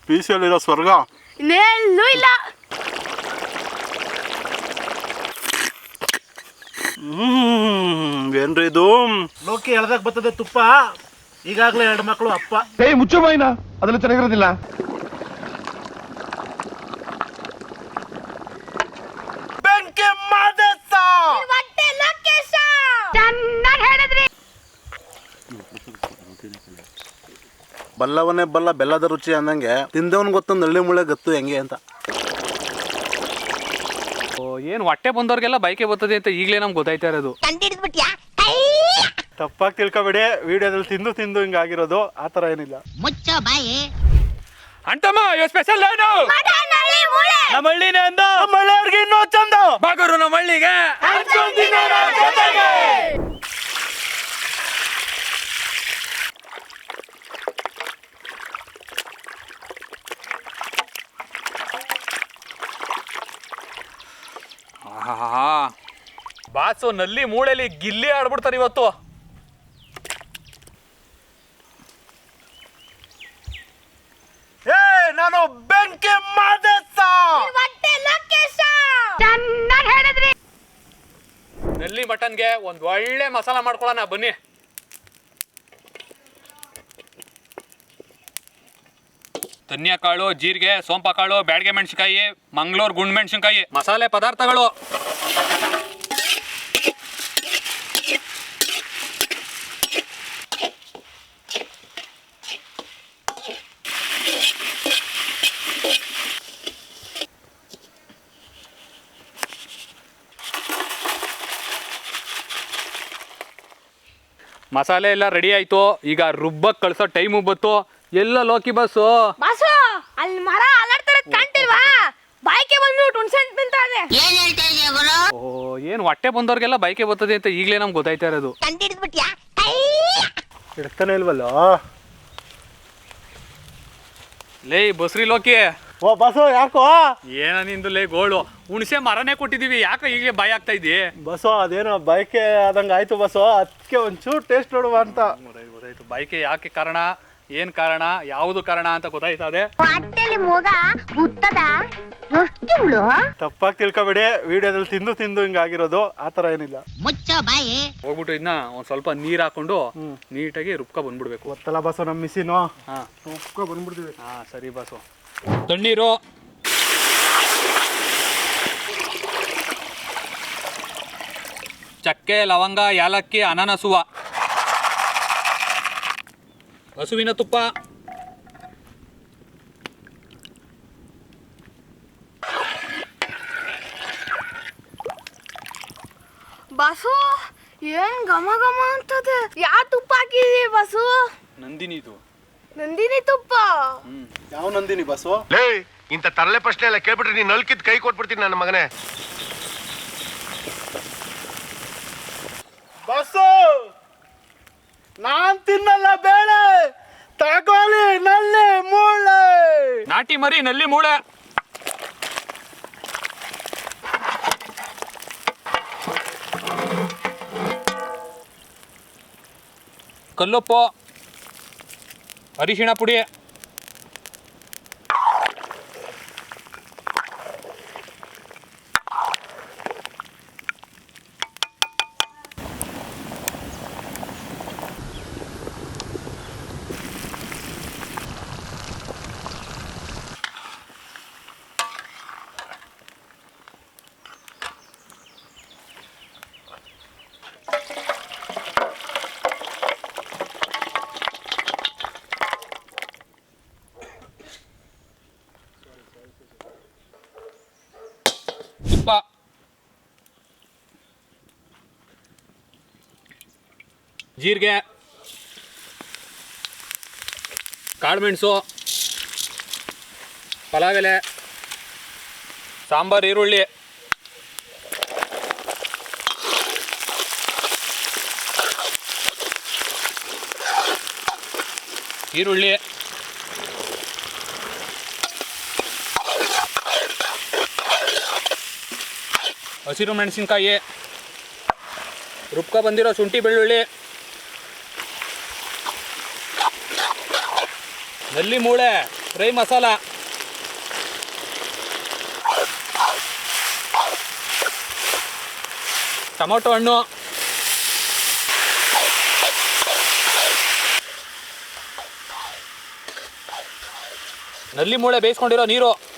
P ಸಿಯಲ್ಲಿರೋ ಸ್ವರ್ಗ ಇನ್ನೆಲ್ಲೂ ಇಲ್ಲ ಹ್ಮ್ ಏನ್ರಿ ಇದು ಲೋಕಿ ಎಳ್ದಾಗ ಬರ್ತದೆ ತುಪ್ಪ. ಈಗಾಗಲೇ ಎರಡು ಮಕ್ಕಳು ಅಪ್ಪ. ಏಯ್ ಮುಚ್ಚು ಬಾಯಿನ ಅದ್ರಲ್ಲಿ ಚೆನ್ನಾಗಿರೋದಿಲ್ಲ ಬೆಂಕಿ ಮಾದೇಶ ಹೊಟ್ಟೆ ಲೋಕೇಶ ಚೆನ್ನಾಗಿ ಹೇಳಿದ್ರಿ ಬಲ್ಲವನೇ ಬಲ್ಲ ಬೆಲ್ಲದ ರುಚಿ ಅಂದಂಗೆ ತಿಂದವನ್ ಗೊತ್ತು ನಳ್ಳಿ ಮುಳ್ಳೆ ಗೊತ್ತು ಹೆಂಗೆ ಅಂತ. ಓ ಏನು ಹೊಟ್ಟೆ ಬಂದವ್ರಿಗೆಲ್ಲ ಬೈಕೆ ಬರ್ತದೆ ಅಂತ ಈಗಲೇ ನಮ್ಗೆ ಗೊತ್ತಾಯ್ತಾ ಇರೋದು. ತಪ್ಪಾಗಿ ತಿಳ್ಕೊಬೇಡಿ ವಿಡಿಯೋದಲ್ಲಿ ತಿಂದು ತಿಂದು ಹಿಂಗಾಗಿರೋದು ಆ ಥರ ಏನಿಲ್ಲ. ಮುಚ್ಚ ಬಾಯಿ. ಅಂಟಮ್ಮ ಇವ ಸ್ಪೆಷಲ್ ಏನು? ನಮ್ಮ ಹಳ್ಳಿನೇ ಅಂದ? ಮಳೆಯವ್ರಿಗೆ ಇನ್ನೂ ಚಂದ ಬಾಗರು ನಮ್ಮ ಹಳ್ಳಿಗೆ? ಆಹಾಹಾ. ಬಾಸು ನಲ್ಲಿ ಮೂಳೆಲಿ ಗಿಲ್ಲಿ ಆಡ್ಬಿಡ್ತಾರೆ ಇವತ್ತು. ಏ ನಾನು ಬೆಂಕಿ ಮಾದೇಶ ನಲ್ಲಿ ಮಟನ್ಗೆ ಒಂದು ಒಳ್ಳೆ ಮಸಾಲ ಮಾಡ್ಕೊಳ್ಳೋಣ ಬನ್ನಿ. ಧನಿಯಾ ಕಾಳು, ಜೀರಿಗೆ, ಸೋಂಪ ಕಾಳು, ಬ್ಯಾಡ್ಗೆ ಮೆಣಸಿನಕಾಯಿ, ಮಂಗಳೂರು ಗುಂಡ್ ಮೆಣಸಿನಕಾಯಿ. ಮಸಾಲೆ ಪದಾರ್ಥಗಳು. ಮಸಾಲೆ ಎಲ್ಲ ರೆಡಿ ಆಯಿತು. ಈಗ ರುಬ್ಬಕ್ಕೆ ಕಳಿಸೋ ಟೈಮು ಬತ್ತು ಎಲ್ಲ ಲೋಕಿ ಬಸ್ಸು ಬಾಸು ಅಲ್ಲಿ ಮರ ಅಲರ್ತಾರೆ ಕಾಣ್ತಿಲ್ವಾ? ಬಾಯ್ಕೆ ಬಂದು ಇದೆ ಏನ್ ಹೇಳ್ತಾ ಇದೀಯ ಗುರು? ಓ ಏನು ಹೊಟ್ಟೆ ಬಂದವ್ರಿಗೆಲ್ಲ ಬೈಕೆ ಬರ್ತದೆ ಅಂತ ಈಗಲೇ ನಮ್ಗೆ ಗೊತ್ತಾಯ್ತಾ ಇರೋದು. ಕಂಡಿಡ್ದ್ಬಿಟ್ಯಾ? ಇಡ್ತಾನೆ ಇಲ್ವಲ್ಲ? ಲೇ ಬಸ್ರಿ ಲೋಕಿ. ಓ ಬಸ್ಸು ಯಾಕೋ? ಏನ ನಿಂದು ಲೇ ಗೋಳು. ಹುಣಸೆ ಮರನೇ ಕೊಟ್ಟಿದೀವಿ ಯಾಕೆ ಈಗಲೇ ಬಾಯ್ ಆಗ್ತಾ ಇದ್ದಿ? ಬಸ್ಸು ಅದೇನೋ ಬೈಕೆ ಆದಂಗೆ ಆಯ್ತು ಬಸ್ಸು ಅದಕ್ಕೆ ಒಂಚೂರು ಟೇಸ್ಟ್ ನೋಡುವ ಅಂತ. ಗೊತ್ತಾಯ್ತು. ಬೈಕೆ ಯಾಕೆ ಕಾರಣ? ಏನ್ ಕಾರಣ? ಯಾವುದು ಕಾರಣ ಅಂತ ಗೊತ್ತಾಯ್ತದೆ? ತಪ್ಪಾಗಿ ತಿಳ್ಕೊಬೇಡಿ. ವಿಡಿಯೋದಲ್ಲಿ ತಿಂದು ತಿಂದು ಹಿಂಗಾಗಿರೋದು ಆ ಥರ ಏನಿಲ್ಲ. ಮುಚ್ಚೋ ಬಾಯಿ. ಹೋಗ್ಬಿಟ್ಟು ಇನ್ನ ಒಂದ್ ಸ್ವಲ್ಪ ನೀರ್ ಹಾಕೊಂಡು ನೀಟಾಗಿ ರುಬ್ಕ ಬಂದ್ಬಿಡ್ಬೇಕು. ಗೊತ್ತಲ್ಲ ಬಸ್ಸು ನಮ್ಮ ಮಿಸಿನು ಹಾ. ಉಪ್ಕೊ ಬಂದ್ಬಿಡ್ತೀವಿ. ಹಾ ಸರಿ ಬಸ್ಸು ತಣ್ಣೀರು. ಚಕ್ಕೆ ಲವಂಗ ಯಾಲಕ್ಕಿ ಅನಾನಸುವ. ಹಸುವಿನ ತುಪ್ಪ. ಬಸು ಏನ್ ಘಮ ಘಮ ಅಂತದೆ? ಯಾ ತುಪ್ಪ ಹಾಕಿದಿ ಬಸು? ನಂದಿನಿದು ನಂದಿನಿ ತುಪ್ಪ? ಯಾವ ನಂದಿನಿ ಬಸು? ಲೇ ಇಂತ ತರಲೆ ಪ್ರಶ್ನೆ ಎಲ್ಲ ಕೇಳ್ಬಿಟ್ರೆ ನೀನು ನಲ್ಕಿದ್ ಕೈ ಕೊಟ್ಬಿಡ್ತೀನಿ ನನ್ನ ಮಗನೇ. ಬಸ್ಸು ನಾನ್ ತಿನ್ನಲ್ಲ ಬೇಳೆ. ತಗೊಳ್ಳಿ ನಲ್ಲಿ ಮೂಳೆ. ನಾಟಿ ಮರಿ ನಲ್ಲಿ ಮೂಳೆ. ಕಲ್ಲುಪ್ಪು ಅರಿಶಿಣ ಪುಡಿ ತುಪ್ಪ ಜೀರಿಗೆ ಕಾಳುಮೆಣಸು ಪಲಾವ್ ಎಲೆ ಸಾಂಬಾರು ಈರುಳ್ಳಿ. ಈರುಳ್ಳಿ. ಹಸಿರು ಮೆಣಸಿನ್ಕಾಯಿ. ರುಬ್ಕ ಬಂದಿರೋ ಶುಂಠಿ ಬೆಳ್ಳುಳ್ಳಿ. ನಲ್ಲಿ ಮೂಳೆ ಫ್ರೈ ಮಸಾಲ. ಟೊಮೊಟೊ ಹಣ್ಣು. ನಲ್ಲಿ ಮೂಳೆ ಬೇಯಿಸ್ಕೊಂಡಿರೋ ನೀರು.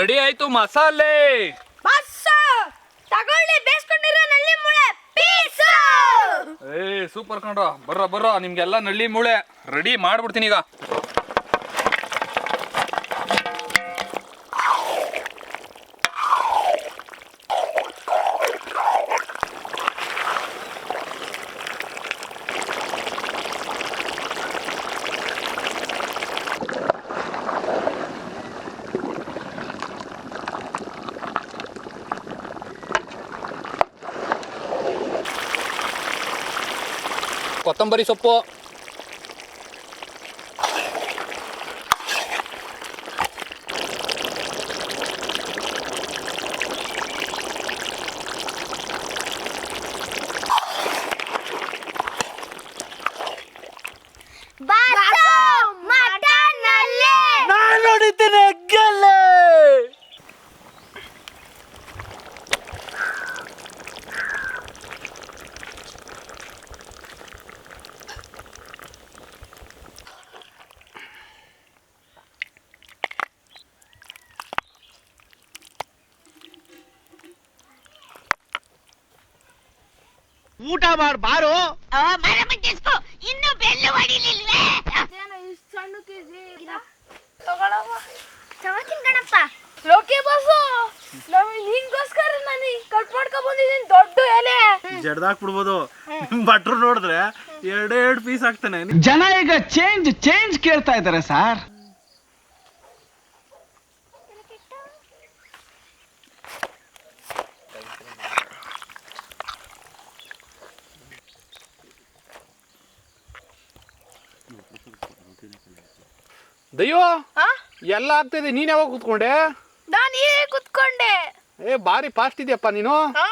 ರೆಡಿ ಆಯ್ತು ಮಸಾಲೆ. ಬಸ್ ತಗೊಳ್ಳಿ ಬೇಯಿಸ್ಕೊಂಡಿರೋ ನಲ್ಲಿ ಮುಳೆ. ಪೀಸ್! ಏ ಸೂಪರ್ ಕಣ್ರ. ಬರ್ರ ಬರ್ರ ನಿಮ್ಗೆಲ್ಲ ನಳ್ಳಿ ಮೂಳೆ. ರೆಡಿ ಮಾಡ್ಬಿಡ್ತೀನಿ ಈಗ. ಕೊತ್ತಂಬರಿ ಸೊಪ್ಪು ಬಾಸು ಮಟನ್ನಲ್ಲಿ ನಾನು ಹೊಡಿತೀನಿ ಎಗ್ಗಲ್ಲೇ ಓ ಮಾಡ್ ಬಾರು. ಇನ್ನು ಬೆಲ್ಲು ಹೊಡಿಲಿಲ್ವೇ? ಸಣ್ಣ ಕೆಜಿ ತಗೊಳವ ಚೆನ್ನಾಗಿನ್ ಕಣಪ್ಪ. ಲೋಕಿ ಬಾಸು ನಮಗೆ ನಿಂಗೋಸ್ಕರ ನಾನು ಕಟ್ ಮಾಡ್ಕೊ ಬಂದಿದ್ದೀನಿ ದೊಡ್ಡ ಎಲೆ. ಜಡ್ದಾಕ್ಬಿಡ್ಬೋದು. ನಿಮ್ ಭಟ್ರು ನೋಡಿದ್ರೆ ಎರಡೇ ಎರಡು ಪೀಸ್ ಆಗ್ತಾನೆ. ಜನ ಈಗ ಚೇಂಜ್ ಚೇಂಜ್ ಕೇಳ್ತಾ ಇದ್ದಾರೆ ಸರ್ ದಯ್ಯೋ. ಹಾ ಎಲ್ಲ ಆಗ್ತಿದೆ ನೀನ್ ಯಾವಾಗ ಕೂತ್ಕೊಂಡೆ? ನಾನು ಈ ಕುತ್ಕೊಂಡೆ. ಏ ಬಾರಿ ಫಾಸ್ಟ್ ಇದೆಯಪ್ಪ ನೀನು. ಹಾ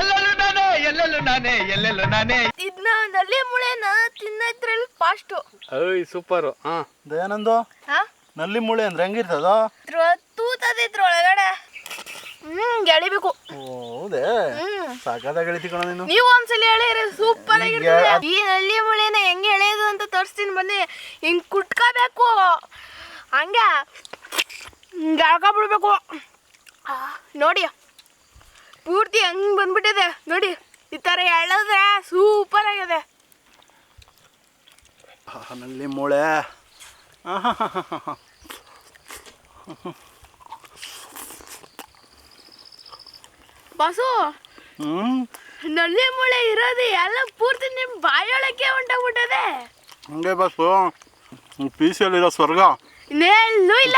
ಎಲ್ಲೆಲ್ಲೂ ನಾನೇ ಎಲ್ಲೆಲ್ಲೂ ನಾನೇ ಎಲ್ಲೆಲ್ಲೂ ನಾನೇ. ಇದನ್ನ ನಲ್ಲಿ ಮುಳೆನ ತಿನ್ನೋದ್ರಲ್ಲಿ ಫಾಸ್ಟು ಏಯ್ ಸೂಪರ್ ಹಾ ದಯಾನಂದು ಹಾ ನಲ್ಲಿ ಮುಳೆ ಅಂದ್ರೆ ಹೆಂಗಿರ್ತದ? ತೂತದಿದ್ರು ತೂತದ ಇದ್ರ ಒಳಗಡೆ. ಹ್ಮ್ ಎಳಿಬೇಕು. ಹೌದೇ? ಸಾಕಾದಾಗ ಕಣ ನೀನು. ನೀವು ಒಂದ್ಸಲಿ ಹೇಳಿರಿ ಸೂಪರ್ ಆಗಿರ್ತದೆ ಈ ನಲ್ಲಿ ಮುಳೆನ ಹೆಂಗೆ ಎಳೆಯೋದು ಅಂತ ತೋರಿಸ್ತೀನಿ ಬನ್ನಿ. ಹಿಂಗ್ ಕುಟ್ಕೋಬೇಕು. ಹಂಗೆ. ಆ, ನೋಡಿ. ಪೂರ್ತಿ ಹಂಗ್ ಬಂದ್ಬಿಟ್ಟಿದೆ. ನೋಡಿ ಈ ಥರ ಎಳೆದ್ರೆ ಸೂಪರ್ ಆಗಿದೆ ನಲ್ಲಿ ಮೂಳೆ ಆಹಾಹಾಹಾಹಾ. ಬಸು. ಹ್ಮ್? ನಲ್ಲಿ ಮುಳೆ ಇರೋದು ಎಲ್ಲ ಪೂರ್ತಿ ನಿಮ್ಮ ಬಾಯೊಳಕ್ಕೆ ಹೊಂಟೋಗ್ಬಿಟ್ಟದೆ. ಹಂಗೆ ಬಸ್ಸು ಪೀಸಲ್ಲಿರೋ ಸ್ವರ್ಗ. ಇನ್ನೆಲ್ಲೂ ಇಲ್ಲ.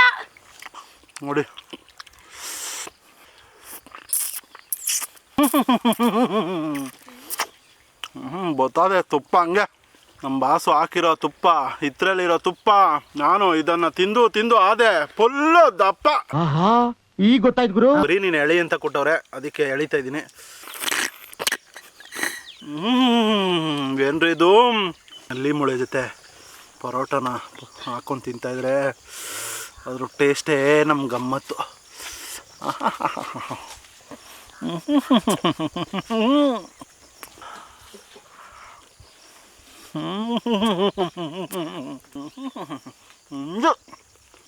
ನೋಡಿ. ಹ್ಞೂ ಬತ್ತದೆ ತುಪ್ಪ ಹಂಗೆ. ನಮ್ಮ ಬಾಸು ಹಾಕಿರೋ ತುಪ್ಪ ಇದ್ರಲ್ಲಿರೋ ತುಪ್ಪ ನಾನು ಇದನ್ನು ತಿಂದು ತಿಂದು ಆದೆ ಫುಲ್ಲು ದಪ್ಪ. ಈಗ ಗೊತ್ತಾಯ್ತು ಗುರು. ಬರೀ ನೀನು ಎಳಿ ಅಂತ ಕೊಟ್ಟವ್ರೆ, ಅದಕ್ಕೆ ಎಳಿತಾ ಇದ್ದೀನಿ. ಏನ್ರಿ ಇದು? ಅಲ್ಲಿ ಮುಳೆ ಜೊತೆ ಪರೋಟನ ಹಾಕೊಂಡು ತಿಂತಾಯಿದ್ರೆ ಅದ್ರ ಟೇಸ್ಟೇ ನಮ್ಮ ಗಮ್ಮತ್ತು.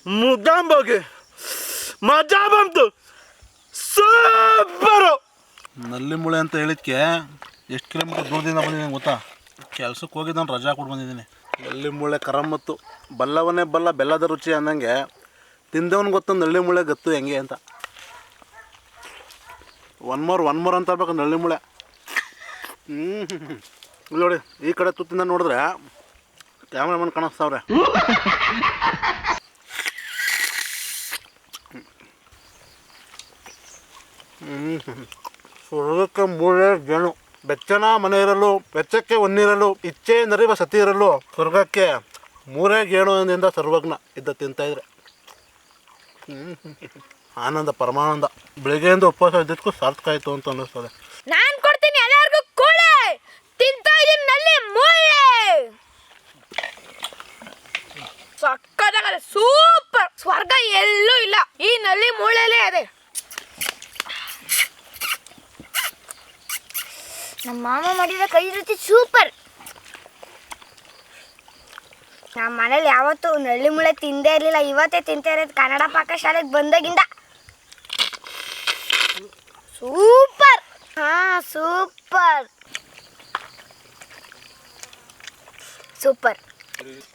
ಮುದ್ದಾಂಬೋಗೆ. ಮಜಾ ಬಂತು. ಸೂಪರು. ನಲ್ಲಿ ಮುಳೆ ಅಂತ ಹೇಳಿದ್ಕೆ ಎಷ್ಟು ಕಿಲೋಮೀಟರ್ ದೂರದಿಂದ ಬಂದಿದ್ದೀನಿ ಗೊತ್ತಾ? ಕೆಲ್ಸಕ್ಕೆ ಹೋಗಿದ್ದು ನಾನು ರಜಾ ಕೊಟ್ಟು ಬಂದಿದ್ದೀನಿ. ನಲ್ಲಿ ಮುಳೆ ಕರಮ್ಮತ್ತು ಬಲ್ಲವನೇ ಬಲ್ಲ ಬೆಲ್ಲದ ರುಚಿ ಅಂದಂಗೆ ತಿಂದವನು ಗೊತ್ತು ನಳ್ಳಿ ಮುಳೆ ಗತ್ತು ಹೆಂಗೆ ಅಂತ. ಒನ್ ಮೋರ್ ಒನ್ ಮೋರ್ ಅಂತ ಇರ್ಬೇಕು ನಳ್ಳಿ ಮುಳೆ ಹ್ಞೂ ನೋಡಿ ಈ ಕಡೆ ತುತ್ತಿಂದ ನೋಡಿದ್ರೆ ಕ್ಯಾಮ್ರಾಮನ್ ಕಾಣಿಸ್ತಾವ್ರೆ. ಸ್ವರ್ಗಕ್ಕೆ ಮೂಳೆ ಜೇನು ಬೆಚ್ಚನ ಮನೆ ಇರಲು ಬೆಚ್ಚಕ್ಕೆ ಒನ್ನಿರಲು ಇಚ್ಛೆ ನರಿವ ಸತಿ ಇರಲು ಸ್ವರ್ಗಕ್ಕೆ ಮೂರೇ ಗೇಣುವಿನಿಂದ ಸರ್ವಜ್ಞ ಇದ್ದ ತಿಂತಾ ಇದ್ರೆ. ಹ್ಮ್. ಆನಂದ, ಪರಮಾನಂದ. ಬೆಳಿಗ್ಗೆಯಿಂದ ಉಪವಾಸ ಇದ್ದಕ್ಕೂ ಸಾರ್ಥಕ ಆಯಿತು ಅಂತ ಅನ್ನಿಸ್ತದೆ. ನಾನು ಕೊಡ್ತೀನಿ ಎಲ್ಲರಿಗೂ ಕೂಳೆ ತಿಂತಾ ನಲ್ಲಿ ಮೂಳೆ! ಸಕ್ಕತ್ತಾಗದೆ ಸೂಪರ್! ಸ್ವರ್ಗ ಎಲ್ಲೂ ಇಲ್ಲ. ಈ ನಲ್ಲಿ ಮೂಳೆಲೇ ಇದೆ ನಮ್ಮ ಮಾಮ ಮಾಡಿದ ಕೈ ರುಚಿ ಸೂಪರ್. ನಮ್ಮ ಮನೇಲಿ ಯಾವತ್ತೂ ನಳ್ಳಿ ಮುಳೆ ತಿಂದೇ ಇರಲಿಲ್ಲ ಇವತ್ತೇ ತಿಂತಾ ಇರೋದು ಕನ್ನಡ ಪಾಕಶಾಲೆಗೆ ಬಂದಾಗಿಂದ. ಸೂಪರ್. ಹಾ ಸೂಪರ್. ಸೂಪರ್.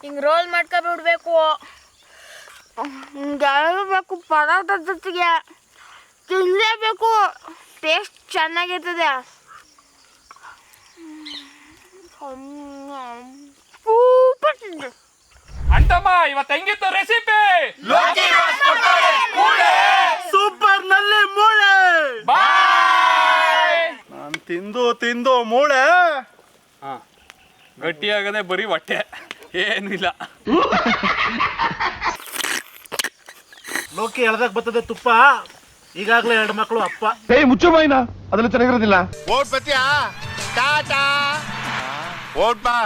ಹಿಂಗ್ ರೋಲ್ ಮಾಡ್ಕೊಬಿಡ್ಬೇಕು. ಬೇಕು ಪದಾರ್ಥ ಜೊತೆಗೆ ತಿನ್ನಲೇಬೇಕು ಟೇಸ್ಟ್ ಚೆನ್ನಾಗಿರ್ತದೆ. ಅಂಟಮ್ಮ ಇವತ್ತು ಹೆಂಗಿತ್ತು ರೆಸಿಪಿ ಸೂಪರ್ನಲ್ಲಿ ಮೂಳೆ. ನಾನು ತಿಂದು ತಿಂದು ಮೂಳೆ. ಗಟ್ಟಿಯಾಗದೆ ಬರೀ ಹೊಟ್ಟೆ. ಏನಿಲ್ಲ ಇಲ್ಲ. ಲೋಕಿ ಎಳ್ದಾಗ ಬರ್ತದೆ ತುಪ್ಪ. ಈಗಾಗಲೇ ಎರಡು ಮಕ್ಕಳು ಅಪ್ಪ. ಏಯ್ ಮುಚ್ಚು ಬಾಯಿನ ಅದೆಲ್ಲ ಚೆನ್ನಾಗಿರೋದಿಲ್ಲ. ಓಟ್ ಬತ್ತಿಯಾ ಟಾಟಾ. ಓಟ್ ಬಾ